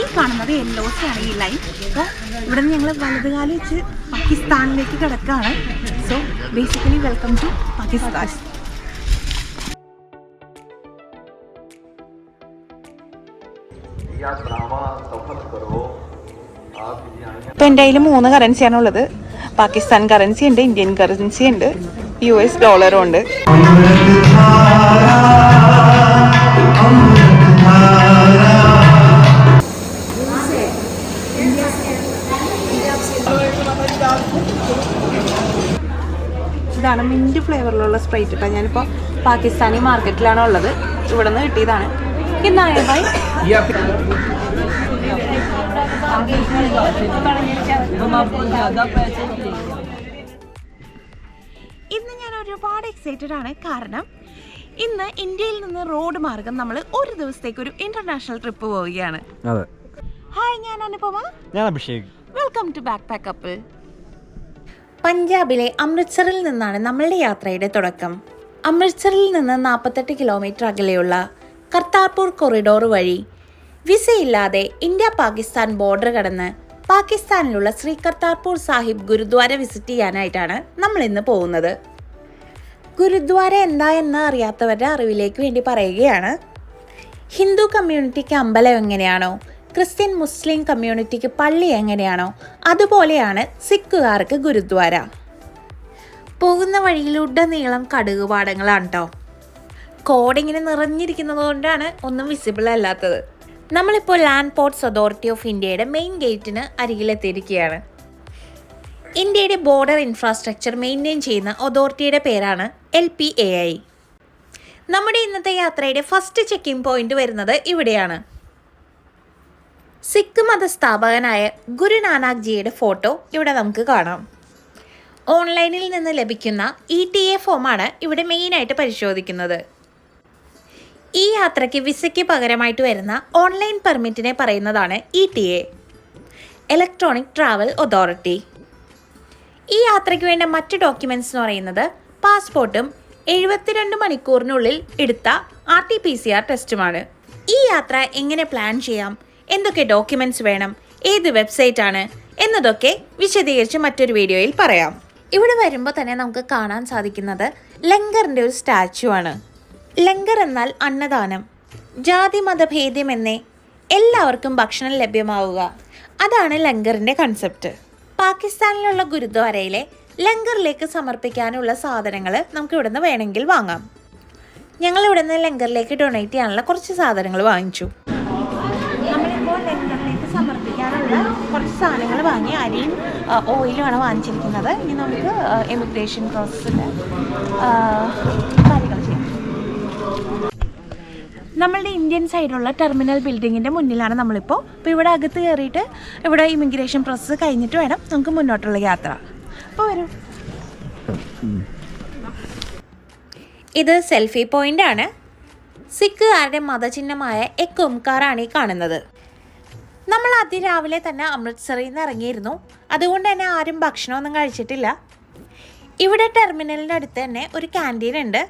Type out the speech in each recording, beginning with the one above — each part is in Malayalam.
ഈ കാണുന്നത് സി ആണ് ഈ ലൈൻ അപ്പോൾ ഇവിടെ നിന്ന് ഞങ്ങൾ വലതുകാലം വെച്ച് പാകിസ്ഥാനിലേക്ക് കിടക്കുകയാണ്. So basically welcome to Pakistan. ഇപ്പം എന്റെ കയ്യിൽ മൂന്ന് കറൻസിയാണ് ഉള്ളത്. പാകിസ്ഥാൻ കറൻസി ഉണ്ട് ഇന്ത്യൻ കറൻസി ഉണ്ട് യു എസ് ഡോളറും ഉണ്ട്. ഇതാണ് മിന്റ് ഫ്ലേവറിലുള്ള സ്പ്രൈറ്റ് കേട്ടോ ഞാനിപ്പോൾ പാകിസ്ഥാനി മാർക്കറ്റിലാണ് ഉള്ളത്. ഇവിടെ നിന്ന് കിട്ടിയതാണ് ബൈ ഇന്ന് ഞാൻ ഒരുപാട് എക്സൈറ്റഡ് ആണ്. കാരണം ഇന്ന് ഇന്ത്യയിൽ നിന്ന് റോഡ് മാർഗം നമ്മൾ ഒരു ദിവസത്തേക്ക് ഒരു ഇന്റർനാഷണൽ ട്രിപ്പ് പോവുകയാണ്. ഹായ് ഞാൻ അനുപമ. ഞാൻ Abhishek. Welcome to backpack couple പഞ്ചാബിലെ അമൃത്സറിൽ നിന്നാണ് നമ്മളുടെ യാത്രയുടെ തുടക്കം. അമൃത്സറിൽ നിന്ന് നാൽപ്പത്തെട്ട് കിലോമീറ്റർ അകലെയുള്ള കർത്താർപൂർ കൊറിഡോർ വഴി വിസയില്ലാതെ ഇന്ത്യ പാകിസ്ഥാൻ ബോർഡർ കടന്ന് പാകിസ്ഥാനിലുള്ള ശ്രീ കർത്താർപൂർ സാഹിബ് ഗുരുദ്വാര വിസിറ്റ് ചെയ്യാനായിട്ടാണ് നമ്മൾ ഇന്ന് പോകുന്നത്. ഗുരുദ്വാര എന്താ എന്ന് അറിയാത്തവരുടെ അറിവിലേക്ക് വേണ്ടി പറയുകയാണ്. ഹിന്ദു കമ്മ്യൂണിറ്റിക്ക് അമ്പലം എങ്ങനെയാണോ ക്രിസ്ത്യൻ മുസ്ലിം കമ്മ്യൂണിറ്റിക്ക് പള്ളി എങ്ങനെയാണോ അതുപോലെയാണ് സിഖുകാർക്ക് ഗുരുദ്വാര. പോകുന്ന വഴിയിലുടനീളം കടുകുപാടങ്ങളാണ് കേട്ടോ കോഡിങ്ങനെ നിറഞ്ഞിരിക്കുന്നത് കൊണ്ടാണ് ഒന്നും വിസിബിൾ അല്ലാത്തത്. നമ്മളിപ്പോൾ ലാൻഡ് പോർട്ട്സ് അതോറിറ്റി ഓഫ് ഇന്ത്യയുടെ മെയിൻ ഗേറ്റിന് അരികിലെത്തിയിരിക്കുകയാണ്. ഇന്ത്യയുടെ ബോർഡർ ഇൻഫ്രാസ്ട്രക്ചർ മെയിന്റെയിൻ ചെയ്യുന്ന അതോറിറ്റിയുടെ പേരാണ് എൽ പി എ ഐ നമ്മുടെ ഇന്നത്തെ യാത്രയുടെ ഫസ്റ്റ് ചെക്കിംഗ് പോയിന്റ് വരുന്നത് ഇവിടെയാണ്. സിഖ് മതസ്ഥാപകനായ ഗുരു നാനാക് ജിയുടെ ഫോട്ടോ ഇവിടെ നമുക്ക് കാണാം. ഓൺലൈനിൽ നിന്ന് ലഭിക്കുന്ന ഇ ടി എ ഫോമാണ് ഇവിടെ മെയിനായിട്ട് പരിശോധിക്കുന്നത്. ഈ യാത്രയ്ക്ക് വിസയ്ക്ക് പകരമായിട്ട് വരുന്ന ഓൺലൈൻ പെർമിറ്റിനെ പറയുന്നതാണ് E T A electronic travel authority ഈ യാത്രയ്ക്ക് വേണ്ട മറ്റ് ഡോക്യുമെന്റ്സ് എന്ന് പറയുന്നത് പാസ്പോർട്ടും എഴുപത്തിരണ്ട് മണിക്കൂറിനുള്ളിൽ എടുത്ത R T P C R ടെസ്റ്റുമാണ്. ഈ യാത്ര എങ്ങനെ പ്ലാൻ ചെയ്യാം? എന്തൊക്കെ ഡോക്യുമെന്റ്സ് വേണം? ഏത് വെബ്സൈറ്റ് ആണ്? എന്നതൊക്കെ വിശദീകരിച്ച് മറ്റൊരു വീഡിയോയിൽ പറയാം. ഇവിടെ വരുമ്പോൾ തന്നെ നമുക്ക് കാണാൻ സാധിക്കുന്നത് ലങ്കറിന്റെ ഒരു സ്റ്റാച്ചു ആണ്. ലങ്കർ എന്നാൽ അന്നദാനം ജാതി മതഭേദ്യമെന്നേ എല്ലാവർക്കും ഭക്ഷണം ലഭ്യമാവുക. അതാണ് ലങ്കറിന്റെ കൺസെപ്റ്റ് പാകിസ്ഥാനിലുള്ള ഗുരുദ്വാരയിലെ ലങ്കറിലേക്ക് സമർപ്പിക്കാനുള്ള സാധനങ്ങൾ നമുക്ക് ഇവിടുന്ന് വേണമെങ്കിൽ വാങ്ങാം. ഞങ്ങൾ ഇവിടുന്ന് ലങ്കറിലേക്ക് ഡൊണേറ്റ് ചെയ്യാനുള്ള കുറച്ച് സാധനങ്ങൾ വാങ്ങിച്ചു നമ്മളിപ്പോൾ ലങ്കറിലേക്ക് സമർപ്പിക്കാനുള്ള കുറച്ച് സാധനങ്ങൾ വാങ്ങി അരിയും ഓയിലുമാണ് വാങ്ങിച്ചിരിക്കുന്നത്. ഇനി നമുക്ക് എമിഗ്രേഷൻ പ്രോസസ്സിൽ കാര്യങ്ങൾ ചെയ്യാം. നമ്മളുടെ ഇന്ത്യൻ സൈഡിലുള്ള ടെർമിനൽ ബിൽഡിങ്ങിന്റെ മുന്നിലാണ് നമ്മളിപ്പോൾ അപ്പോൾ ഇവിടെ അകത്ത് കയറിയിട്ട് ഇവിടെ ഇമിഗ്രേഷൻ പ്രോസസ്സ് കഴിഞ്ഞിട്ട് വേണം നമുക്ക് മുന്നോട്ടുള്ള യാത്ര. അപ്പോൾ വരും. ഇത് സെൽഫി പോയിന്റ് ആണ്. സിഖുകാരുടെ മതചിഹ്നമായ എക്കുംകാറാണ് ഈ കാണുന്നത്. നമ്മൾ അതിരാവിലെ തന്നെ അമൃത്സറിൽ നിന്ന് ഇറങ്ങിയിരുന്നു. അതുകൊണ്ട് തന്നെ ആരും ഭക്ഷണമൊന്നും കഴിച്ചിട്ടില്ല. ഇവിടെ ടെർമിനലിന്റെ അടുത്ത് തന്നെ ഒരു ക്യാന്റീൻ ഉണ്ട്.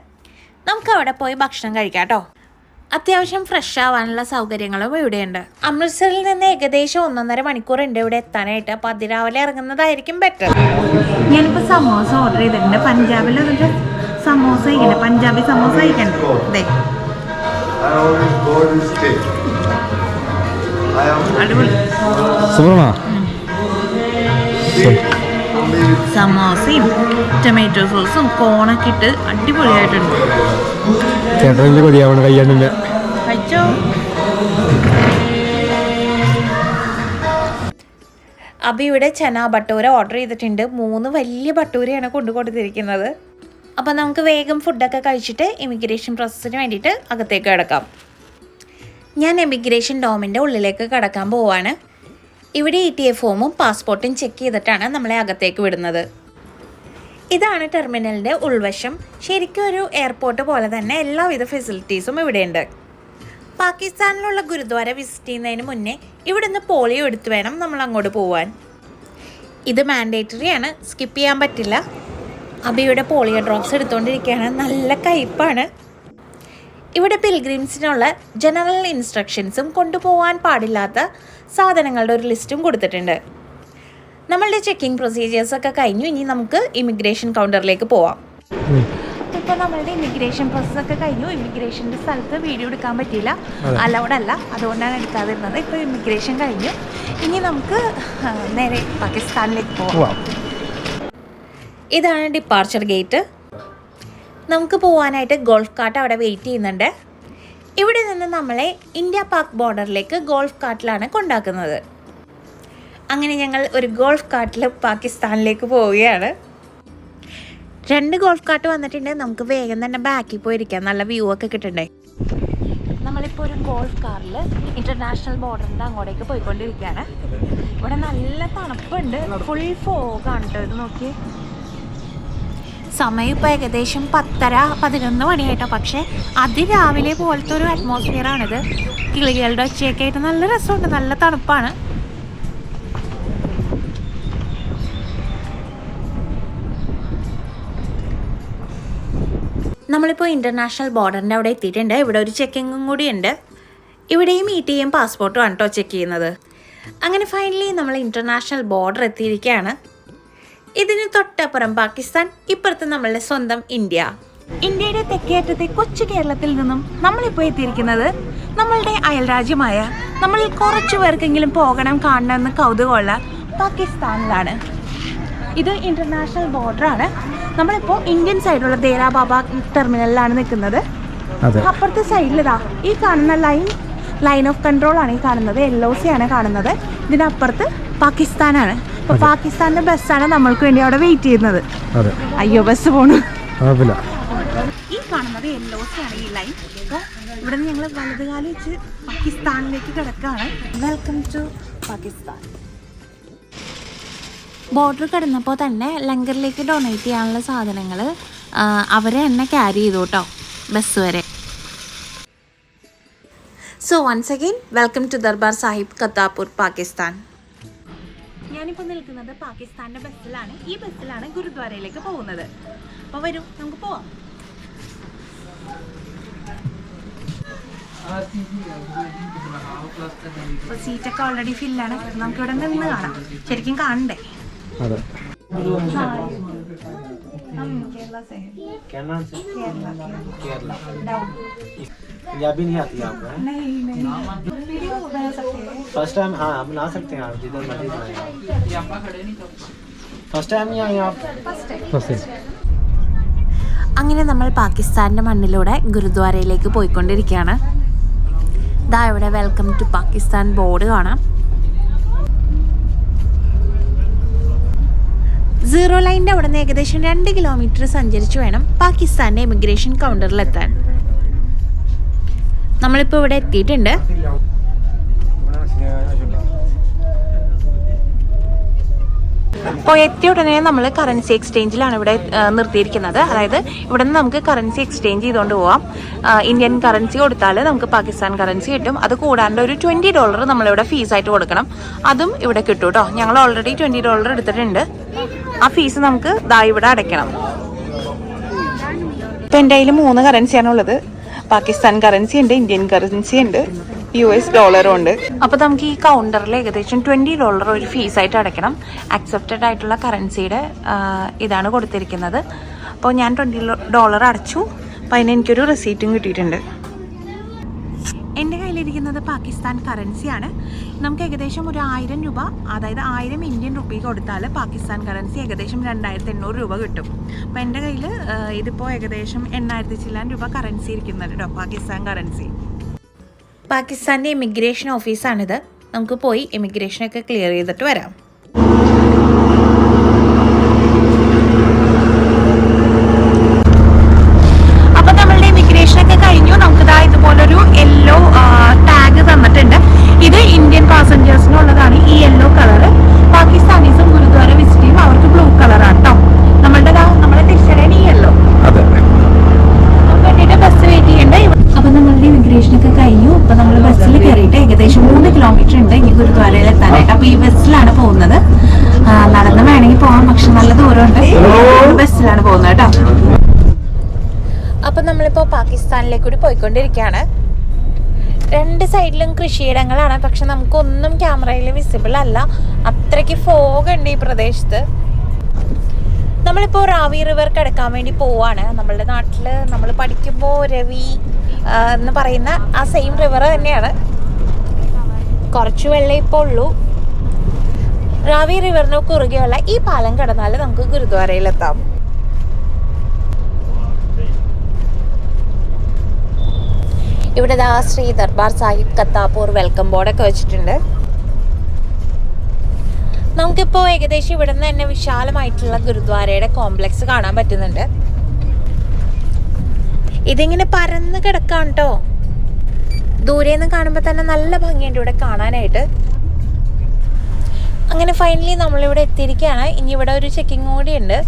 നമുക്ക് അവിടെ പോയി ഭക്ഷണം കഴിക്കാം കേട്ടോ. അത്യാവശ്യം ഫ്രഷ് ആവാനുള്ള സൗകര്യങ്ങളും ഇവിടെയുണ്ട്. അമൃത്സറിൽ നിന്ന് ഏകദേശം ഒന്നൊന്നര മണിക്കൂർ ഉണ്ട് ഇവിടെ എത്താനായിട്ട്. അപ്പോൾ അതിരാവിലെ ഇറങ്ങുന്നതായിരിക്കും ബെറ്റർ ഞാനിപ്പോൾ സമോസ ഓർഡർ ചെയ്തിട്ടുണ്ട്. പഞ്ചാബിൽ എന്നിട്ട് സമോസ കഴിക്കണ്ട പഞ്ചാബി സമോസ കഴിക്കണ്ട സമോസയും ടൊമാറ്റോ സോസും കോണൊക്കെ ഇട്ട് അടിപൊളിയായിട്ടുണ്ട്. കൊതിയാവണം കഴിയാനില്ല. കഴിച്ചോ? ഇവിടെ ചന ബട്ടൂര ഓർഡർ ചെയ്തിട്ടുണ്ട്. മൂന്ന് വലിയ ബട്ടൂരയാണ് കൊണ്ടു കൊടുത്തിരിക്കുന്നത് അപ്പോൾ നമുക്ക് വേഗം ഫുഡൊക്കെ കഴിച്ചിട്ട് ഇമിഗ്രേഷൻ പ്രോസസ്സിന് വേണ്ടിയിട്ട് അകത്തേക്ക് കിടക്കാം. ഞാൻ എമിഗ്രേഷൻ ഡോമിന്റെ ഉള്ളിലേക്ക് കടക്കാൻ പോവാണ്. ഇവിടെ ഇ ടി എഫ് ഫോമും പാസ്പോർട്ടും ചെക്ക് ചെയ്തിട്ടാണ് നമ്മളെ അകത്തേക്ക് വിടുന്നത്. ഇതാണ് ടെർമിനലിന്റെ ഉൾവശം. ശരിക്കും ഒരു എയർപോർട്ട് പോലെ തന്നെ എല്ലാവിധ ഫെസിലിറ്റീസും ഇവിടെയുണ്ട്. പാകിസ്ഥാനിലുള്ള ഗുരുദ്വാര വിസിറ്റ് ചെയ്യുന്നതിന് മുന്നേ ഇവിടുന്ന് പോളിയോ എടുത്തു വേണം നമ്മൾ അങ്ങോട്ട് പോവാൻ. ഇത് മാൻഡേറ്ററി ആണ്. സ്കിപ്പ് ചെയ്യാൻ പറ്റില്ല. അബിയുടെ പോളിയോ ഡ്രോപ്സ് എടുത്തുകൊണ്ടിരിക്കുകയാണ് നല്ല കയ്പാണ്. ഇവിടെ പിൽഗ്രിംസിനുള്ള ജനറൽ ഇൻസ്ട്രക്ഷൻസും കൊണ്ടുപോകാൻ പാടില്ലാത്ത സാധനങ്ങളുടെ ഒരു ലിസ്റ്റും കൊടുത്തിട്ടുണ്ട്. നമ്മളുടെ ചെക്കിംഗ് പ്രൊസീജിയേഴ്സൊക്കെ കഴിഞ്ഞു. ഇനി നമുക്ക് ഇമിഗ്രേഷൻ കൗണ്ടറിലേക്ക് പോവാം. ഇപ്പോൾ നമ്മളുടെ ഇമിഗ്രേഷൻ പ്രോസസ്സൊക്കെ കഴിഞ്ഞു. ഇമിഗ്രേഷന്റെ സ്ഥലത്ത് വീഡിയോ എടുക്കാൻ പറ്റിയില്ല. അലൗഡ് അല്ല. അതുകൊണ്ടാണ് എടുക്കാതിരുന്നത്. ഇപ്പോൾ ഇമിഗ്രേഷൻ കഴിഞ്ഞു. ഇനി നമുക്ക് നേരെ പാകിസ്ഥാനിലേക്ക് പോവാം. ഇതാണ് ഡിപ്പാർച്ചർ ഗേറ്റ് നമുക്ക് പോകാനായിട്ട് ഗോൾഫ് കാർട്ട് അവിടെ വെയിറ്റ് ചെയ്യുന്നുണ്ട്. ഇവിടെ നിന്ന് നമ്മളെ ഇന്ത്യ പാക് ബോർഡറിലേക്ക് ഗോൾഫ് കാർട്ടിലാണ് കൊണ്ടാക്കുന്നത്. അങ്ങനെ ഞങ്ങൾ ഒരു ഗോൾഫ് കാർട്ടിൽ പാകിസ്ഥാനിലേക്ക് പോവുകയാണ്. രണ്ട് ഗോൾഫ് കാർട്ട് വന്നിട്ടുണ്ട്. നമുക്ക് വേഗം തന്നെ ബാക്കിൽ പോയിരിക്കാം. നല്ല വ്യൂ ഒക്കെ കിട്ടണ്ടേ? നമ്മളിപ്പോൾ ഒരു ഗോൾഫ് കാറിൽ ഇന്റർനാഷണൽ ബോർഡറിന്റെ അങ്ങോട്ടേക്ക് പോയിക്കൊണ്ടിരിക്കുകയാണ്. ഇവിടെ നല്ല തണുപ്പുണ്ട്. ഫുൾ ഫോഗാണ് കേട്ടോ ഇത് നോക്കി സമയം ഇപ്പോൾ ഏകദേശം പത്തര പതിനൊന്ന് മണിയായിട്ടോ. പക്ഷേ അതിരാവിലെ പോലത്തെ ഒരു അറ്റ്മോസ്ഫിയറാണിത്. കിളികളുടെ ഒച്ചയൊക്കെ ആയിട്ട് നല്ല രസമുണ്ട് നല്ല തണുപ്പാണ്. നമ്മളിപ്പോൾ ഇന്റർനാഷണൽ ബോർഡറിന്റെ അവിടെ എത്തിയിട്ടുണ്ട്. ഇവിടെ ഒരു ചെക്കിങ്ങും കൂടിയുണ്ട്. ഇവിടെയും ഇ ടി എം പാസ്പോർട്ടും ആണ് കേട്ടോ ചെക്ക് ചെയ്യുന്നത്. അങ്ങനെ ഫൈനലി നമ്മൾ ഇന്റർനാഷണൽ ബോർഡർ എത്തിയിരിക്കുകയാണ്. ഇതിന് തൊട്ടപ്പുറം പാകിസ്ഥാൻ ഇപ്പുറത്ത് നമ്മളുടെ സ്വന്തം ഇന്ത്യ. ഇന്ത്യയുടെ തെക്കേറ്റത്തെ കൊച്ചു കേരളത്തിൽ നിന്നും നമ്മളിപ്പോൾ എത്തിയിരിക്കുന്നത് നമ്മളുടെ അയൽ രാജ്യമായ നമ്മളിൽ കുറച്ചു പേർക്കെങ്കിലും പോകണം കാണണം എന്ന് കൗതുകമുള്ള പാകിസ്ഥാനിലാണ്. ഇത് ഇന്റർനാഷണൽ ബോർഡർ ആണ്. നമ്മളിപ്പോൾ ഇന്ത്യൻ സൈഡിലുള്ള ദേരാ ബാബ ടെർമിനലിലാണ് നിൽക്കുന്നത്. അപ്പുറത്തെ സൈഡിൽ ഇതാ ഈ കാണുന്ന ലൈൻ ലൈൻ ഓഫ് കൺട്രോൾ ആണ് ഈ കാണുന്നത് എൽ ഒ സി ആണ് കാണുന്നത്. ഇതിനപ്പുറത്ത് പാകിസ്ഥാനാണ്. അപ്പോൾ പാകിസ്ഥാന്റെ ബസ്സാണ് നമ്മൾക്ക് വേണ്ടി അവിടെ വെയിറ്റ് ചെയ്യുന്നത്. അയ്യോ ബസ് പോണു. ഈ കാണുന്നത് ആണ് ഈ ലൈൻ ഇവിടെ നിന്ന് ഞങ്ങൾ വലതുകാലം വെച്ച് പാകിസ്ഥാനിലേക്ക് കിടക്കാണ്. Welcome to Pakistan. ബോർഡർ കിടന്നപ്പോൾ തന്നെ ലങ്കറിലേക്ക് ഡൊണേറ്റ് ചെയ്യാനുള്ള സാധനങ്ങൾ അവർ തന്നെ ക്യാരി ചെയ്തു കേട്ടോ ബസ് വരെ. So once again welcome to Darbar Sahib Kartarpur Pakistan ഞാനിപ്പോ നിൽക്കുന്നത് പാകിസ്ഥാന്റെ ബസ്സിലാണ്. ഈ ബസ്സിലാണ് ഗുരുദ്വാരയിലേക്ക് പോകുന്നത്. അപ്പോൾ വരൂ നമുക്ക് പോവാം. അപ്പോൾ സീറ്റൊക്കെ ഓൾറെഡി ഫില്ലാണ് നമുക്കിവിടെ നിന്ന് കാണാം. ശരിക്കും കാണണ്ടേ? അതെ. കേരള കേരള. കേരള. केरला डाउन पंजाबी नहीं आती आपको हैं? नहीं नहीं वीडियो बना सकते हैं फर्स्ट टाइम हाँ आप बना सकते हैं आप जिधर मर्जी बनाएं फर्स्ट टाइम ही आए आप ഫസ്റ്റ് അങ്ങനെ നമ്മൾ പാകിസ്ഥാൻ്റെ മണ്ണിലൂടെ ഗുരുദ്വാരയിലേക്ക് പോയിക്കൊണ്ടിരിക്കുകയാണ് ദാ ഇവിടെ വെൽക്കം ടു പാകിസ്ഥാൻ ബോർഡ് കാണാം സീറോ ലൈനിൻ്റെ അവിടെ നിന്ന് ഏകദേശം രണ്ട് കിലോമീറ്റർ സഞ്ചരിച്ച് വേണം പാകിസ്ഥാൻ്റെ ഇമിഗ്രേഷൻ കൗണ്ടറിലെത്താൻ നമ്മളിപ്പോൾ ഇവിടെ എത്തിയിട്ടുണ്ട്. അപ്പോൾ എത്തിയ ഉടനെ നമ്മൾ കറൻസി എക്സ്ചേഞ്ചിലാണ് ഇവിടെ നിർത്തിയിരിക്കുന്നത്. അതായത് ഇവിടെ നിന്ന് നമുക്ക് കറൻസി എക്സ്ചേഞ്ച് ചെയ്തുകൊണ്ട് പോവാം. ഇന്ത്യൻ കറൻസി കൊടുത്താൽ നമുക്ക് പാകിസ്ഥാൻ കറൻസി കിട്ടും. അത് കൂടാണ്ട് ഒരു ട്വന്റി ഡോളർ നമ്മളിവിടെ ഫീസായിട്ട് കൊടുക്കണം. അതും ഇവിടെ കിട്ടും കേട്ടോ ഞങ്ങൾ ഓൾറെഡി ട്വന്റി ഡോളർ എടുത്തിട്ടുണ്ട്. ആ ഫീസ് നമുക്ക് ദാ ഇവിടെ അടയ്ക്കണം. ഇപ്പം എന്റെ കയ്യിൽ മൂന്ന് കറൻസിയാണുള്ളത് പാകിസ്ഥാൻ കറൻസി ഉണ്ട് ഇന്ത്യൻ കറൻസി ഉണ്ട് യു എസ് ഡോളറും ഉണ്ട്. അപ്പോൾ നമുക്ക് ഈ കൗണ്ടറിൽ ഏകദേശം ട്വന്റി ഡോളർ ഒരു ഫീസ് ആയിട്ട് അടയ്ക്കണം. അക്സെപ്റ്റഡ് ആയിട്ടുള്ള കറൻസിയുടെ ഇതാണ് കൊടുത്തിരിക്കുന്നത്. അപ്പോൾ ഞാൻ ട്വന്റി ഡോളർ അടച്ചു. അപ്പോൾ അതിന് എനിക്കൊരു റെസീറ്റും കിട്ടിയിട്ടുണ്ട്. കയ്യിലിരിക്കുന്നത് പാകിസ്ഥാൻ കറൻസിയാണ്. നമുക്ക് ഏകദേശം ഒരു ആയിരം രൂപ അതായത് ആയിരം ഇന്ത്യൻ റുപ്പി കൊടുത്താൽ പാകിസ്ഥാൻ കറൻസി ഏകദേശം രണ്ടായിരത്തി എണ്ണൂറ് രൂപ കിട്ടും. അപ്പോൾ എന്റെ കയ്യിൽ ഇതിപ്പോൾ ഏകദേശം എണ്ണായിരത്തി ചില്ലാൻ രൂപ കറൻസി ഇരിക്കുന്നുണ്ട് കേട്ടോ പാകിസ്ഥാൻ കറൻസി. പാകിസ്ഥാന്റെ ഇമിഗ്രേഷൻ ഓഫീസാണിത്. നമുക്ക് പോയി ഇമിഗ്രേഷനൊക്കെ ക്ലിയർ ചെയ്തിട്ട് വരാം അപ്പൊ നമ്മളുടെ ഇമിഗ്രേഷൻ ഒക്കെ കഴിഞ്ഞു നമുക്ക് ഇതാ ഇതുപോലൊരു യെല്ലോ ടാഗ് തന്നിട്ടുണ്ട് ഇത് ഇന്ത്യൻ പാസഞ്ചേഴ്സിനുള്ളതാണ് ഈ യെല്ലോ കളർ പാകിസ്ഥാനീസും ഗുരുദ്വാര വിസിറ്റ് ചെയ്യും അവർക്ക് ബ്ലൂ കളറാണ് കേട്ടോ നമ്മളുടെ ദാ നമ്മളെ തിരിച്ചറിയാൻ ഈ യെല്ലോ അതെ വേണ്ടിയിട്ട് ബസ് വെയിറ്റ് ചെയ്യണ്ടേ അപ്പൊ നമ്മളുടെ ഇമിഗ്രേഷൻ ഒക്കെ കഴിഞ്ഞു ഇപ്പൊ നമ്മൾ ബസ്സിൽ കയറിയിട്ട് ഏകദേശം മൂന്ന് കിലോമീറ്റർ ഉണ്ട് ഇനി ഗുരുദ്വാരയിൽ എത്താനായിട്ട് അപ്പൊ ഈ ബസ്സിലാണ് പോകുന്നത് ആ, നടന്ന് വേണമെങ്കിൽ പോകാം പക്ഷെ നല്ല ദൂരമുണ്ട് ബസ്സിലാണ് പോകുന്നത് കേട്ടോ അപ്പം നമ്മളിപ്പോൾ പാകിസ്ഥാനിലേക്ക് കൂടി പോയിക്കൊണ്ടിരിക്കുകയാണ്. രണ്ട് സൈഡിലും കൃഷിയിടങ്ങളാണ്. പക്ഷെ നമുക്കൊന്നും ക്യാമറയിൽ വിസിബിൾ അല്ല. അത്രയ്ക്ക് ഫോഗ് ഉണ്ട് ഈ പ്രദേശത്ത്. നമ്മളിപ്പോൾ റാവി റിവർ കിടക്കാൻ വേണ്ടി പോവാണ്. നമ്മളുടെ നാട്ടിൽ നമ്മൾ പഠിക്കുമ്പോൾ രവി എന്ന് പറയുന്ന ആ സെയിം റിവർ തന്നെയാണ്. കുറച്ച് വെള്ളം ഇപ്പോൾ ഉള്ളൂ. റാവി റിവറിന് കുറുകെയുള്ള ഈ പാലം കടന്നാൽ നമുക്ക് ഗുരുദ്വാരയിലെത്താം. ഇവിടെ ദാ ശ്രീ ദർബാർ സാഹിബ് കത്താപൂർ വെൽക്കം ബോർഡൊക്കെ വെച്ചിട്ടുണ്ട്. നമുക്കിപ്പോൾ ഏകദേശം ഇവിടെ നിന്ന് തന്നെ വിശാലമായിട്ടുള്ള ഗുരുദ്വാരയുടെ കോംപ്ലക്സ് കാണാൻ പറ്റുന്നുണ്ട്. ഇതിങ്ങനെ പരന്ന് കിടക്കാം കേട്ടോ ദൂരെ നിന്ന് കാണുമ്പോൾ തന്നെ നല്ല ഭംഗിയുണ്ട് ഇവിടെ കാണാനായിട്ട്. അങ്ങനെ ഫൈനലി നമ്മളിവിടെ എത്തിയിരിക്കുകയാണ്. ഇനി ഇവിടെ ഒരു ചെക്കിംഗ് കൂടി ഉണ്ട്.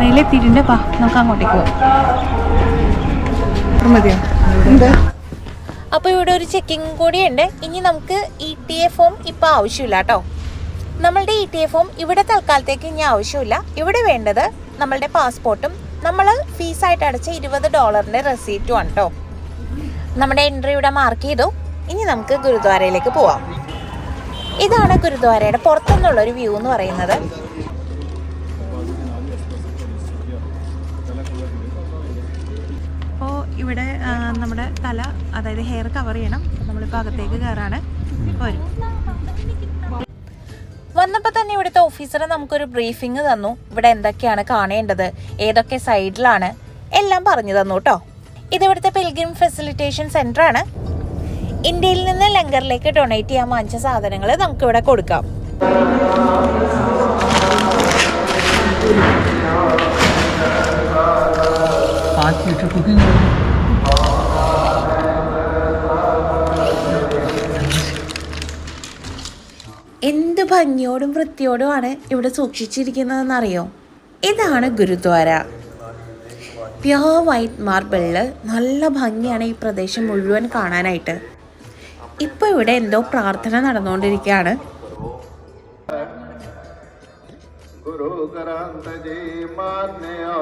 ഗുരുദ്വാരയിൽ എത്തിയിട്ടുണ്ട് പാ നമുക്ക് അങ്ങോട്ടേക്ക് പോവാം. മതിയോ? അപ്പോൾ ഇവിടെ ഒരു ചെക്കിംഗ് കൂടി ഉണ്ട് ഇനി നമുക്ക് ഇ ടി എ ഫോം ഇപ്പോൾ ആവശ്യമില്ല കേട്ടോ. നമ്മളുടെ ഇ ടി എ ഫോം ഇവിടെ തൽക്കാലത്തേക്ക് ഇനി ആവശ്യമില്ല. ഇവിടെ വേണ്ടത് നമ്മളുടെ പാസ്പോർട്ടും നമ്മൾ ഫീസായിട്ട് അടച്ച ഇരുപത് ഡോളറിന്റെ റെസീറ്റും ആണ് കേട്ടോ നമ്മുടെ എൻട്രി ഇവിടെ മാർക്ക് ചെയ്തു. ഇനി നമുക്ക് ഗുരുദ്വാരയിലേക്ക് പോവാം. ഇതാണ് ഗുരുദ്വാരയുടെ പുറത്തുനിന്നുള്ള ഒരു വ്യൂ എന്ന് പറയുന്നത് അപ്പോൾ ഇവിടെ ആ, നമ്മുടെ തല അതായത് ഹെയർ കവർ ചെയ്യണം. നമ്മളിപ്പോൾ അകത്തേക്ക് കയറാണ് വരും. വന്നപ്പോൾ തന്നെ ഇവിടുത്തെ ഓഫീസർ നമുക്കൊരു ബ്രീഫിംഗ് തന്നു. ഇവിടെ എന്തൊക്കെയാണ് കാണേണ്ടത്? ഏതൊക്കെ സൈഡിലാണ്? എല്ലാം പറഞ്ഞു തന്നു കേട്ടോ ഇത് ഇവിടുത്തെ പിൽഗ്രിം ഫെസിലിറ്റേഷൻ സെന്റർ ആണ്. ഇന്ത്യയിൽ നിന്ന് ലങ്കറിലേക്ക് ഡൊണേറ്റ് ചെയ്യാൻ വാങ്ങിച്ച സാധനങ്ങൾ നമുക്കിവിടെ കൊടുക്കാം. पाँच എന്ത് ഭംഗിയോടും വൃത്തിയോടുമാണ് ഇവിടെ സൂക്ഷിച്ചിരിക്കുന്നതെന്നറിയോ ഇതാണ് ഗുരുദ്വാര പ്യോർ വൈറ്റ് മാർബിളിൽ നല്ല ഭംഗിയാണ് ഈ പ്രദേശം മുഴുവൻ കാണാനായിട്ട് ഇപ്പോൾ ഇവിടെ എന്തോ പ്രാർത്ഥന നടന്നുകൊണ്ടിരിക്കുകയാണ് गुरु ग्रंथ जी मान्या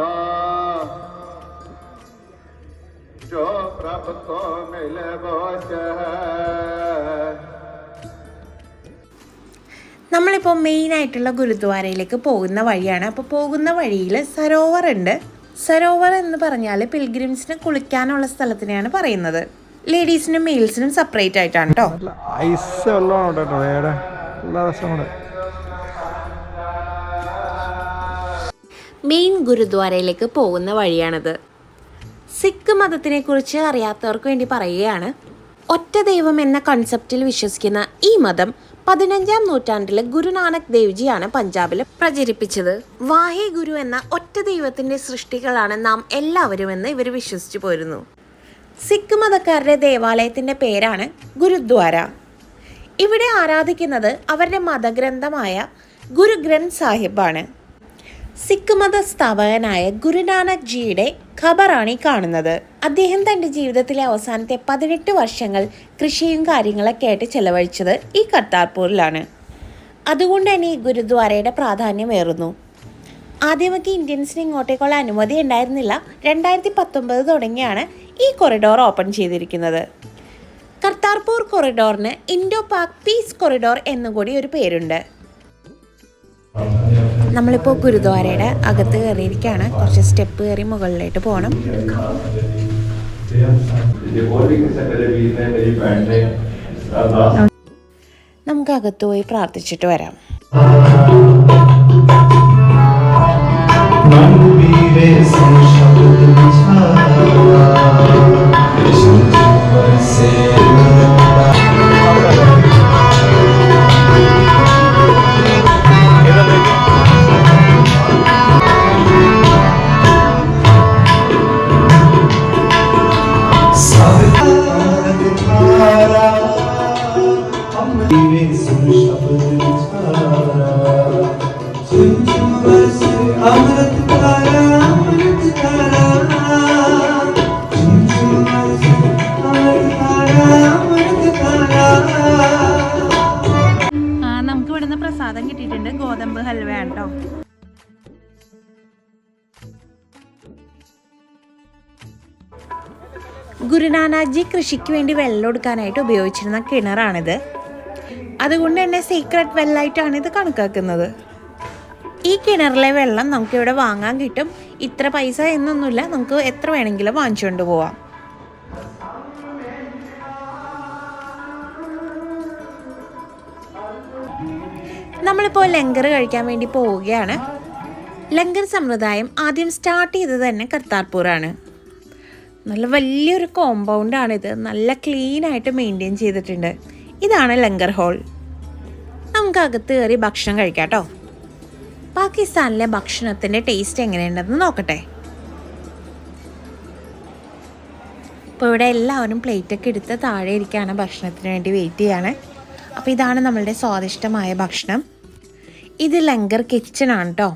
जो प्रभु को मिल बोच है നമ്മളിപ്പോൾ മെയിനായിട്ടുള്ള ഗുരുദ്വാരയിലേക്ക് പോകുന്ന വഴിയാണ്. അപ്പോൾ പോകുന്ന വഴിയിൽ സരോവർ ഉണ്ട്. സരോവർ എന്ന് പറഞ്ഞാൽ പിൽഗ്രിംസിന് കുളിക്കാനുള്ള സ്ഥലത്തിനെയാണ് പറയുന്നത്. ലേഡീസിനും മെയിൽസിനും സെപ്പറേറ്റ് ആയിട്ടാണ് കേട്ടോ ഐസ് വെള്ളമാണ് കേട്ടോ എല്ലാ ദിവസവും മെയിൻ ഗുരുദ്വാരയിലേക്ക് പോകുന്ന വഴിയാണിത്. സിഖ് മതത്തിനെ കുറിച്ച് അറിയാത്തവർക്ക് വേണ്ടി പറയുകയാണ്. ഒറ്റ ദൈവം എന്ന കൺസെപ്റ്റിൽ വിശ്വസിക്കുന്ന ഈ മതം പതിനഞ്ചാം നൂറ്റാണ്ടിൽ ഗുരുനാനക് ദേവ്ജിയാണ് പഞ്ചാബിൽ പ്രചരിപ്പിച്ചത്. വാഹി ഗുരു എന്ന ഒറ്റ ദൈവത്തിന്റെ സൃഷ്ടികളാണ് നാം എല്ലാവരും എന്ന് ഇവർ വിശ്വസിച്ചു പോരുന്നു. സിഖ് മതക്കാരുടെ ദേവാലയത്തിന്റെ പേരാണ് ഗുരുദ്വാര. ഇവിടെ ആരാധിക്കുന്നത് അവരുടെ മതഗ്രന്ഥമായ ഗുരു ഗ്രന്ഥ് സാഹിബാണ്. സിഖ് മത സ്ഥാപകനായ ഗുരുനാനക് ജിയുടെ ഖബറാണ് ഈ കാണുന്നത്. അദ്ദേഹം തന്റെ ജീവിതത്തിലെ അവസാനത്തെ പതിനെട്ട് വർഷങ്ങൾ കൃഷിയും കാര്യങ്ങളൊക്കെ ആയിട്ട് ചെലവഴിച്ചത് ഈ കർത്താർപൂരിലാണ്. അതുകൊണ്ട് തന്നെ ഈ ഗുരുദ്വാരയുടെ പ്രാധാന്യം ഏറുന്നു. ആദ്യമൊക്കെ ഇന്ത്യൻസിന് ഇങ്ങോട്ടേക്കുള്ള അനുമതി ഉണ്ടായിരുന്നില്ല. രണ്ടായിരത്തി പത്തൊമ്പത് തുടങ്ങിയാണ് ഈ കൊറിഡോർ ഓപ്പൺ ചെയ്തിരിക്കുന്നത്. കർത്താർപൂർ കൊറിഡോറിന് ഇൻഡോ പാക് പീസ് കൊറിഡോർ എന്നുകൂടി ഒരു പേരുണ്ട്. നമ്മളിപ്പോൾ ഗുരുദ്വാരയുടെ അകത്ത് കയറിയിരിക്കുകയാണ് കുറച്ച് സ്റ്റെപ്പ് കയറി മുകളിലായിട്ട് പോകണം നമുക്ക് അകത്ത് പോയി പ്രാർത്ഥിച്ചിട്ട് വരാം. സംശയം. ഗുരുനാനാക്ക് ജി കൃഷിക്ക് വേണ്ടി വെള്ളം എടുക്കാനായിട്ട് ഉപയോഗിച്ചിരുന്ന കിണറാണിത്. അതുകൊണ്ട് തന്നെ സീക്രട്ട് വെള്ളമായിട്ടാണ് ഇത് കണക്കാക്കുന്നത്. ഈ കിണറിലെ വെള്ളം നമുക്കിവിടെ വാങ്ങാൻ കിട്ടും. ഇത്ര പൈസ എന്നൊന്നുമില്ല. നമുക്ക് എത്ര വേണമെങ്കിലും വാങ്ങിച്ചുകൊണ്ട് പോവാം. നമ്മളിപ്പോൾ ലങ്കർ കഴിക്കാൻ വേണ്ടി പോവുകയാണ്. ലങ്കർ സമ്പ്രദായം ആദ്യം സ്റ്റാർട്ട് ചെയ്തത് തന്നെ കർത്താർപൂറാണ് നല്ല വലിയൊരു കോമ്പൗണ്ടാണിത് നല്ല ക്ലീൻ ആയിട്ട് മെയിന്റെയിൻ ചെയ്തിട്ടുണ്ട്. ഇതാണ് ലങ്കർ ഹോൾ നമുക്ക് അകത്ത് കയറി ഭക്ഷണം കഴിക്കാം കേട്ടോ പാകിസ്ഥാനിലെ ഭക്ഷണത്തിന്റെ ടേസ്റ്റ് എങ്ങനെയുണ്ടെന്ന് നോക്കട്ടെ. ഇപ്പോൾ ഇവിടെ എല്ലാവരും പ്ലേറ്റൊക്കെ എടുത്ത് താഴെ ഇരിക്കുകയാണ് ഭക്ഷണത്തിന് വേണ്ടി വെയിറ്റ് ചെയ്യാണ്. അപ്പോൾ ഇതാണ് നമ്മളുടെ സ്വാദിഷ്ടമായ ഭക്ഷണം. ഇത് ലങ്കർ കിച്ചൺ ആണ് കേട്ടോ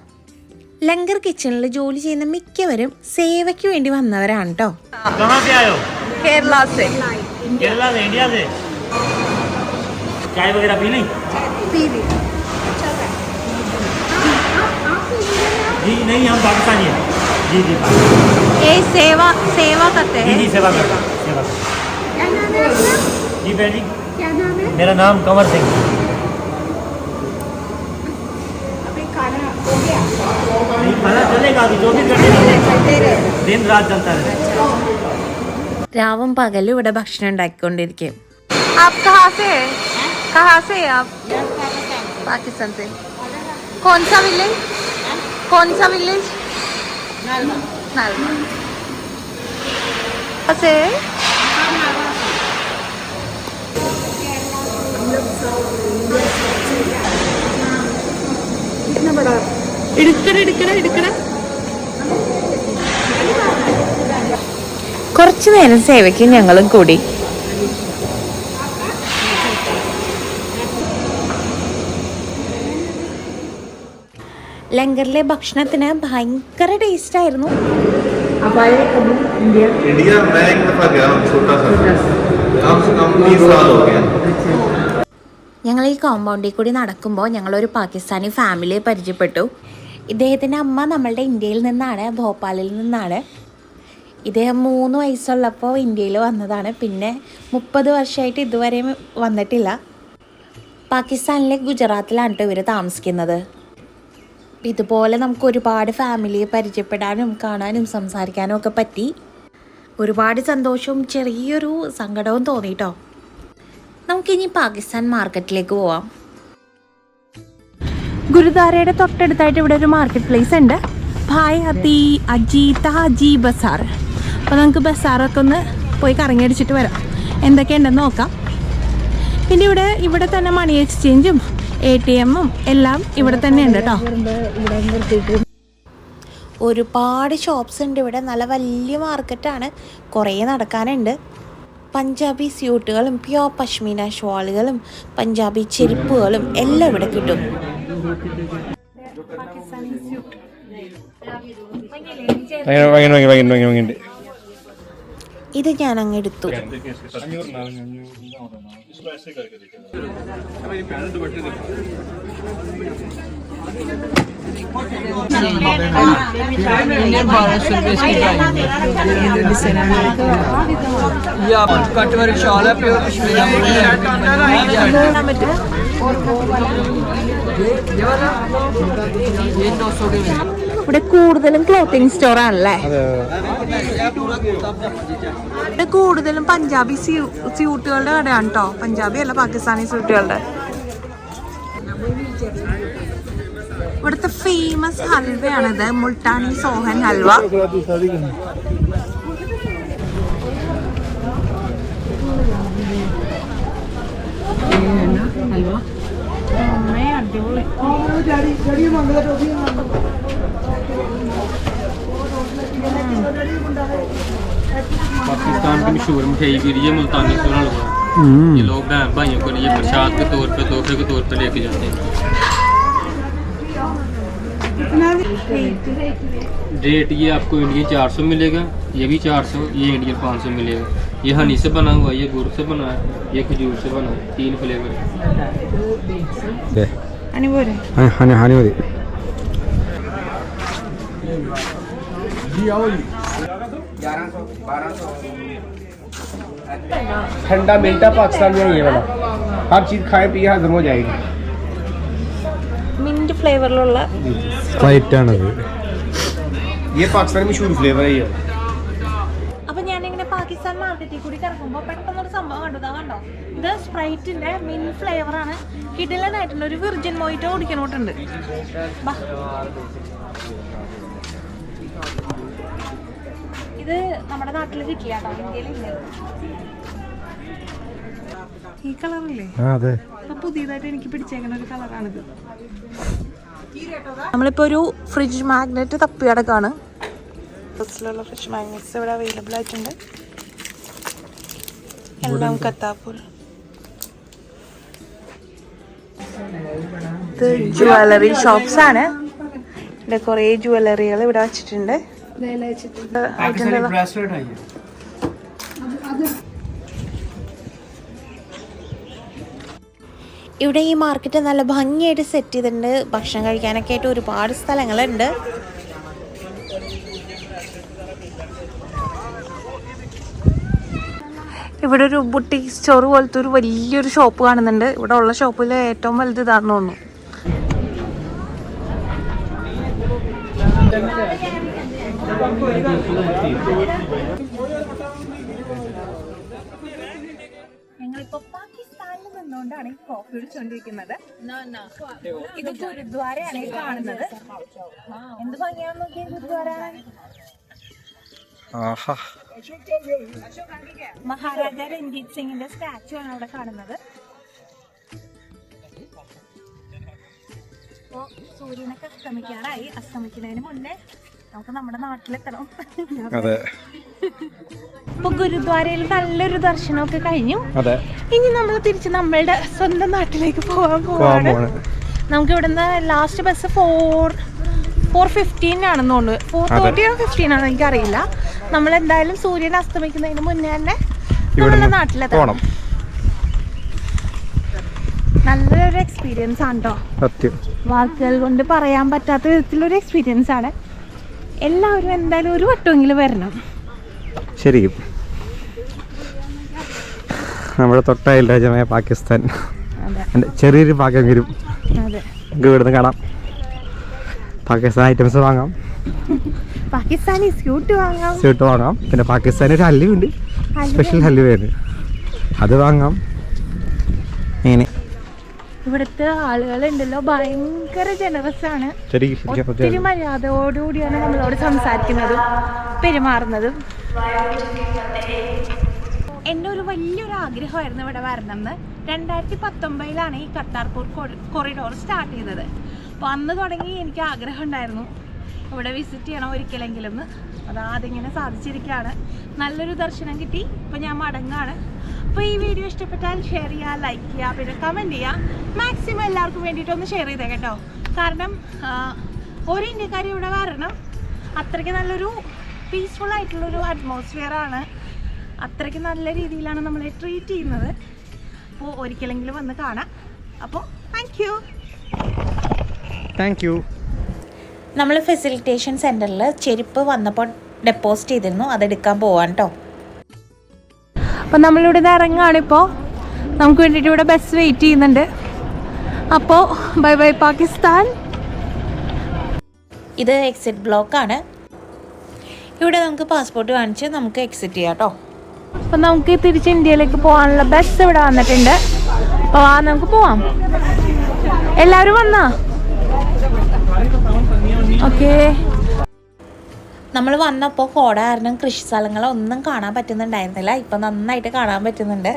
ലങ്കർ കിച്ചണിൽ ജോലി ചെയ്യുന്ന മിക്കവരും സേവയ്ക്ക് വേണ്ടി വന്നവരാണ് കേട്ടോ कहाँ से आए हो കേരള से केरला से इंडिया से चाय वगैरह पी ली जी नहीं हम पाकिस्तानी हैं जी जी ये सेवा सेवा करते जी जी सेवा करता हूँ, सेवा करता हूँ। जी बहन जी मेरा नाम कंवर सिंह नहीं खाना चलेगा अभी चौबीस घंटे दिन रात चलता रहेगा രാവും പകലും ഇവിടെ ഭക്ഷണം ഉണ്ടാക്കിക്കൊണ്ടിരിക്കും आप कहाँ से है कहाँ से है आप पाकिस्तान से कौन सा विलेज कौन सा विलेज नालवा कहाँ से है? കുറച്ചു നേരം സേവയ്ക്ക് ഞങ്ങളും കൂടി ലങ്കറിലെ ഭക്ഷണത്തിന് ഭയങ്കര ടേസ്റ്റ് ആയിരുന്നു ഞങ്ങൾ ഈ കോമ്പൗണ്ടിൽ കൂടി നടക്കുമ്പോൾ ഞങ്ങളൊരു പാകിസ്ഥാനി ഫാമിലിയെ പരിചയപ്പെട്ടു ഇദ്ദേഹത്തിന്റെ അമ്മ നമ്മളുടെ ഇന്ത്യയിൽ നിന്നാണ് ഭോപ്പാലിൽ നിന്നാണ്. ഇദ്ദേഹം മൂന്ന് വയസ്സുള്ളപ്പോൾ ഇന്ത്യയിൽ വന്നതാണ്. പിന്നെ മുപ്പത് വർഷമായിട്ട് ഇതുവരെയും വന്നിട്ടില്ല. പാകിസ്ഥാനിലെ ഗുജറാത്തിലാണ് ഇവർ താമസിക്കുന്നത്. ഇതുപോലെ നമുക്ക് ഒരുപാട് ഫാമിലിയെ പരിചയപ്പെടാനും കാണാനും സംസാരിക്കാനും ഒക്കെ പറ്റി. ഒരുപാട് സന്തോഷവും ചെറിയൊരു സങ്കടവും തോന്നിയിട്ടോ നമുക്കിനി പാകിസ്ഥാൻ മാർക്കറ്റിലേക്ക് പോവാം. ഗുരുദ്വാരയുടെ തൊട്ടടുത്തായിട്ട് ഇവിടെ ഒരു മാർക്കറ്റ് പ്ലേസ് ഉണ്ട്. ഭായ് ഹത്തി അജി ബസാർ അപ്പോൾ നമുക്ക് ബസാറൊക്കെ ഒന്ന് പോയി കറങ്ങിയടിച്ചിട്ട് വരാം. എന്തൊക്കെയുണ്ടെന്ന് നോക്കാം. പിന്നെ ഇവിടെ ഇവിടെ തന്നെ മണി എക്സ്ചേഞ്ചും എ ടി എമ്മും എല്ലാം ഇവിടെ തന്നെ ഉണ്ട് കേട്ടോ. ഒരുപാട് ഷോപ്സ് ഉണ്ട് ഇവിടെ. നല്ല വലിയ മാർക്കറ്റാണ് കുറേ നടക്കാനുണ്ട്. പഞ്ചാബി സ്യൂട്ടുകളും പ്യോർ പശ്മീന ഷോളുകളും പഞ്ചാബി ചെരുപ്പുകളും എല്ലാം ഇവിടെ കിട്ടും ഇത് ഞാൻ അങ്ങ് ഭയങ്കര बारह सौ कट वर्क शॉल है प्योर कश्मीर ये नौ सौ के ഇവിടെ കൂടുതലും ക്ലോത്തിങ് സ്റ്റോർ ആണല്ലേ? ഇവിടെ കൂടുതലും പഞ്ചാബി സ്യൂട്ടുകളുടെ കടയാണ് കേട്ടോ പഞ്ചാബി അല്ല പാകിസ്ഥാനി സ്യൂട്ടുകളുടെ ഇവിടുത്തെ ഫേമസ് ഹൽവയാണിത് മുൾട്ടാനി സോഹൻ ഹൽവ पाकिस्तान की मशहूर मिठाई की ये मुल्तानी सोना हलवा। ये लोग बहन भाइयों को लिए प्रसाद के तौर पे तोहफे के तौर पे लेके जाते हैं। रेट ये आपको इंडियन 400 मिलेगा ये भी 400 ये इंडियन 500 मिलेगा। ये हनी से बना हुआ ये गुड़ से बना है ये खजूर से बना है तीन फ्लेवर है ഹണി പോരെ ഹനി ഹനി ഹനി മതി ठंडा मिलता पाकिस्तान में ये वाला हर चीज़ खाए पिए हजम हो जाएगी മിന്റ് ഫ്ലേവറിലുള്ള ഫ്ലൈറ്റ് ആണത് ये पाकिस्तान में मशहूर फ्लेवर है ये അപ്പൊ ഞാനിങ്ങനെ പാകിസ്ഥാൻ മാർക്കറ്റിൽ കൂടി കിടക്കുമ്പോ പെട്ടെന്നൊരു സംഭവം കണ്ടു ദാ കണ്ടോ ഇത് സ്പ്രൈറ്റിന്റെ മിൻ ഫ്ലേവർ ആണ് കിടിലനായിട്ടുള്ള ഒരു വിർജിൻ മൊയ്റ്റോ കുടിക്കണോട്ടുണ്ട് ഇത് നമ്മുടെ നാട്ടിൽ കിട്ടില്ല ഇന്ത്യയിലില്ല? ഈ കളറല്ലേ? അതെ. പുതിയതായിട്ട് എനിക്ക് പിടിച്ചേക്കുന്ന ഒരു കളറാണിത്. നമ്മളിപ്പോ ഒരു ഫ്രിഡ്ജ് മാഗ്നറ്റ് തപ്പി കിടക്കാണ്. ബസ്സിലുള്ള ഫ്രിഡ്ജ് മാഗ്നറ്റ്സ് ഇവിടെ അവൈലബിൾ ആയിട്ടുണ്ട്. എല്ലാം കത്താപ്പൂർ. ഇത് ജുവലറി ഷോപ്സ് ആണ്. ഇവിടെ കുറേ ജുവലറികൾ ഇവിടെ വെച്ചിട്ടുണ്ട്. ഇവിടെ ഈ മാർക്കറ്റ് നല്ല ഭംഗിയായിട്ട് സെറ്റ് ചെയ്തിട്ടുണ്ട്. ഭക്ഷണം കഴിക്കാനൊക്കെ ആയിട്ട് ഒരുപാട് സ്ഥലങ്ങളുണ്ട്. ഇവിടെ ഒരു ബുട്ടിക് സ്റ്റോർ പോലത്തെ ഒരു വലിയൊരു ഷോപ്പ് കാണുന്നുണ്ട്. ഇവിടെ ഉള്ള ഷോപ്പിൽ ഏറ്റവും വലുത് ഇതാണെന്ന് തോന്നുന്നു. ഞങ്ങളിപ്പോ പാകിസ്ഥാനിൽ നിന്നുകൊണ്ടാണ് ഈ കോഫി കുടിച്ചോണ്ടിരിക്കുന്നത്. ഇത് ഗുരുദ്വാരയാണ് കാണുന്നത്. എന്ത് ഭംഗിയാന്ന് നോക്കിയ ഗുരുദ്വാര? ആഹാ. മഹാരാജ രഞ്ജിത് സിംഗിന്റെ സ്റ്റാച്ചു ആണ് അവിടെ കാണുന്നത്. സൂര്യനൊക്കെ അസ്തമിക്കാറായി. അസ്തമിക്കുന്നതിന് മുന്നേ നമുക്ക് നമ്മുടെ നാട്ടിലെത്തണം. അതെ. ഗുരുദ്വാരയിൽ നല്ലൊരു ദർശനമൊക്കെ കഴിഞ്ഞു. അതെ. ഇനി നമ്മൾ തിരിച്ച് നമ്മളുടെ സ്വന്തം നാട്ടിലേക്ക് പോകാൻ പോവാണ്. നമുക്ക് ഇവിടുന്ന് last bus four four fifteen ആണെന്ന് തോന്നുന്നു. ഫോർ തേർട്ടിയോ ഫിഫ്റ്റീൻ ആണോ എനിക്കറിയില്ല. നമ്മൾ എന്തായാലും സൂര്യൻ അസ്തമിക്കുന്നതിന് മുന്നേ തന്നെ നമ്മുടെ നാട്ടിലെത്തണം. നല്ലൊരു എക്സ്പീരിയൻസ് ആണ് കേട്ടോ വാക്കുകൾ കൊണ്ട് പറയാൻ പറ്റാത്ത വിധത്തിലൊരു എക്സ്പീരിയൻസ് ആണ്. എല്ലാവരും എന്തായാലും ഒരു വട്ടമെങ്കിലും വരണം. ശരിക്കും നമ്മുടെ തൊട്ടയൽ രാജ്യമായ പാകിസ്ഥാൻ. എന്റെ ചെറിയൊരു ഭാഗം വരും. നമുക്ക് ഇവിടുന്ന് കാണാം. പാകിസ്ഥാൻ ഐറ്റംസ് വാങ്ങാം. പാകിസ്ഥാനി സ്യൂട്ട് വാങ്ങാം. സ്യൂട്ട് വാങ്ങാം. പിന്നെ പാകിസ്ഥാനി ഒരു ഹല്ലിയുണ്ട് സ്പെഷ്യൽ ഹലുവയാണ് അത് വാങ്ങാം. ഇങ്ങനെ. ഇവിടുത്തെ ആളുകളുണ്ടല്ലോ ഭയങ്കര ജനറസ് ആണ്. ഒത്തിരി. മര്യാദയോടുകൂടിയാണ് നമ്മളോട് സംസാരിക്കുന്നതും പെരുമാറുന്നതും. എന്റെ ഒരു വലിയൊരു ആഗ്രഹമായിരുന്നു ഇവിടെ വരണം എന്ന് രണ്ടായിരത്തി പത്തൊമ്പതിലാണ് ഈ കത്താർപൂർ കൊറിഡോർ സ്റ്റാർട്ട് ചെയ്തത്. അപ്പോൾ അന്ന് തുടങ്ങി എനിക്ക് ആഗ്രഹം ഉണ്ടായിരുന്നു. ഇവിടെ വിസിറ്റ് ചെയ്യണം ഒരിക്കലെങ്കിലും എന്ന് അത് അതിങ്ങനെ സാധിച്ചിരിക്കുകയാണ്. നല്ലൊരു ദർശനം കിട്ടി. ഇപ്പം ഞാൻ മടങ്ങാണ് അപ്പോൾ ഈ വീഡിയോ ഇഷ്ടപ്പെട്ടാൽ ഷെയർ ചെയ്യുക ലൈക്ക് ചെയ്യുക പിന്നെ കമന്റ് ചെയ്യുക. മാക്സിമം എല്ലാവർക്കും വേണ്ടിയിട്ട് ഒന്ന് ഷെയർ ചെയ്തേ കേട്ടോ. കാരണം ഒരു ഇന്ത്യക്കാർ ഇവിടെ കാരണം അത്രയ്ക്ക് നല്ലൊരു പീസ്ഫുൾ ആയിട്ടുള്ളൊരു അറ്റ്മോസ്ഫിയർ ആണ്. അത്രയ്ക്ക് നല്ല രീതിയിലാണ് നമ്മളെ ട്രീറ്റ് ചെയ്യുന്നത്. അപ്പോൾ ഒരിക്കലെങ്കിലും വന്ന് കാണാം. അപ്പോൾ താങ്ക് യു താങ്ക് യു നമ്മൾ ഫെസിലിറ്റേഷൻ സെന്ററിൽ ചെരുപ്പ് വന്നപ്പോൾ ഡെപ്പോസിറ്റ് ചെയ്തിരുന്നു. അതെടുക്കാൻ പോവാൻ കേട്ടോ അപ്പം നമ്മളിവിടെ നിന്ന് ഇറങ്ങുകയാണിപ്പോൾ നമുക്ക് വേണ്ടിയിട്ട് ഇവിടെ ബസ് വെയിറ്റ് ചെയ്യുന്നുണ്ട്. അപ്പോൾ ബൈ ബൈ പാകിസ്ഥാൻ. ഇത് എക്സിറ്റ് ബ്ലോക്കാണ് ഇവിടെ നമുക്ക് പാസ്പോർട്ട് കാണിച്ച് നമുക്ക് എക്സിറ്റ് ചെയ്യാം കേട്ടോ അപ്പം നമുക്ക് തിരിച്ച് ഇന്ത്യയിലേക്ക് പോകാനുള്ള ബസ് ഇവിടെ വന്നിട്ടുണ്ട്. അപ്പോൾ ആ നമുക്ക് പോവാം. എല്ലാവരും വന്നാ? ഓക്കേ നമ്മൾ വന്നപ്പോൾ കോട കാരണം കൃഷി സ്ഥലങ്ങളൊന്നും കാണാൻ പറ്റുന്നുണ്ടായിരുന്നില്ല. ഇപ്പം നന്നായിട്ട് കാണാൻ പറ്റുന്നുണ്ട്.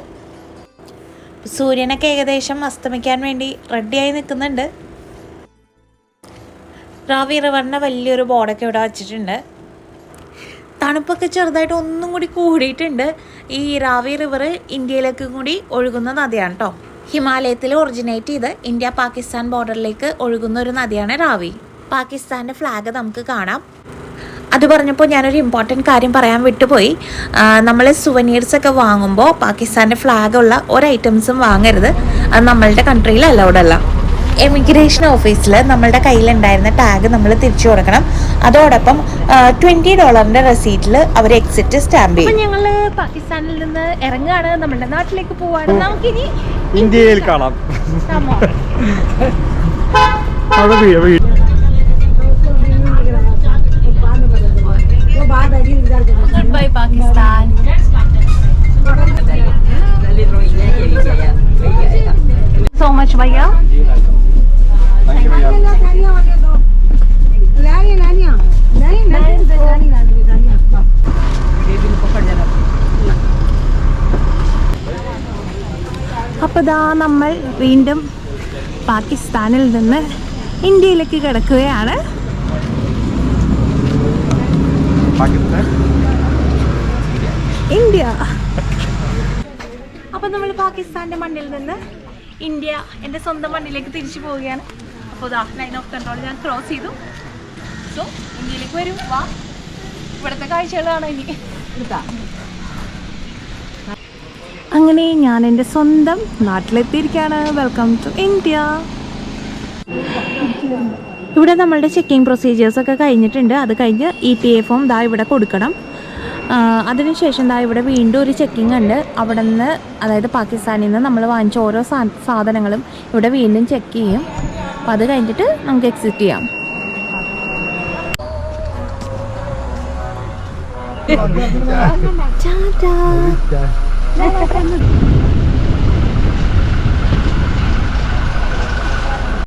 സൂര്യനൊക്കെ ഏകദേശം അസ്തമിക്കാൻ വേണ്ടി റെഡിയായി നിൽക്കുന്നുണ്ട്. റാവി റിവറിന്റെ വലിയൊരു ബോർഡൊക്കെ ഇവിടെ വച്ചിട്ടുണ്ട്. തണുപ്പൊക്കെ ചെറുതായിട്ട് ഒന്നും കൂടി കൂടിയിട്ടുണ്ട്. ഈ റാവി റിവർ ഇന്ത്യയിലേക്കും കൂടി ഒഴുകുന്ന നദിയാണ് കേട്ടോ ഹിമാലയത്തിൽ ഒറിജിനേറ്റ് ചെയ്ത് ഇന്ത്യ പാകിസ്ഥാൻ ബോർഡറിലേക്ക് ഒഴുകുന്ന ഒരു നദിയാണ് റാവി. പാകിസ്ഥാന്റെ ഫ്ലാഗ് നമുക്ക് കാണാം. അത് പറഞ്ഞപ്പോൾ ഞാനൊരു ഇമ്പോർട്ടന്റ് കാര്യം പറയാൻ വിട്ടുപോയി. നമ്മൾ സുവനീർസ് ഒക്കെ വാങ്ങുമ്പോൾ പാകിസ്ഥാന്റെ ഫ്ലാഗ് ഉള്ള ഒരു ഐറ്റംസും വാങ്ങരുത്. അത് നമ്മളുടെ കൺട്രിയിൽ അലൗഡ് അല്ല. എമിഗ്രേഷൻ ഓഫീസിൽ നമ്മളുടെ കയ്യിലുണ്ടായിരുന്ന ടാഗ് നമ്മൾ തിരിച്ചു കൊടുക്കണം. അതോടൊപ്പം ട്വന്റി ഡോളറിന്റെ റെസീറ്റിൽ അവർ എക്സിറ്റ് സ്റ്റാമ്പ് ചെയ്യും. ഞങ്ങൾ പാകിസ്ഥാനിൽ നിന്ന് ഇറങ്ങുകയാണ് നമ്മളുടെ നാട്ടിലേക്ക് പോവാണ്. നമുക്കിനി ഇന്ത്യയിൽ കാണാം. Goodbye Pakistan. So much അപ്പോൾ ദാ നമ്മൾ വീണ്ടും പാകിസ്ഥാനിൽ നിന്ന് ഇന്ത്യയിലേക്ക് കിടക്കുകയാണ് ഇന്ത്യ. അപ്പോൾ നമ്മൾ പാകിസ്ഥാന്റെ മണ്ണിൽ നിന്ന് ഇന്ത്യ എന്റെ സ്വന്തം മണ്ണിലേക്ക് തിരിച്ചു പോവുകയാണ്. അപ്പോൾ ദാ ലൈൻ ഓഫ് കൺട്രോൾ ഞാൻ ക്രോസ് ചെയ്തു. സോ ഇന്ത്യയിലേക്ക് വരും. വാ. ഇവിടുത്തെ കാഴ്ചകളാണ് ഇനി. അങ്ങനെ ഞാൻ എന്റെ സ്വന്തം നാട്ടിലെത്തിയിരിക്കുകയാണ്. വെൽക്കം ടു ഇന്ത്യ ഇവിടെ നമ്മളുടെ ചെക്കിംഗ് പ്രൊസീജിയേഴ്സൊക്കെ കഴിഞ്ഞിട്ടുണ്ട്. അത് കഴിഞ്ഞ് ഇ പി എഫ് ഫോം ദാ ഇവിടെ കൊടുക്കണം. അതിനുശേഷം ദാ ഇവിടെ വീണ്ടും ഒരു ചെക്കിംഗ് ഉണ്ട്. അവിടെ നിന്ന് അതായത് പാകിസ്ഥാനിൽ നിന്ന് നമ്മൾ വാങ്ങിച്ച ഓരോ സാധനങ്ങളും ഇവിടെ വീണ്ടും ചെക്ക് ചെയ്യും. അപ്പോൾ അത് കഴിഞ്ഞിട്ട് നമുക്ക് എക്സിറ്റ് ചെയ്യാം.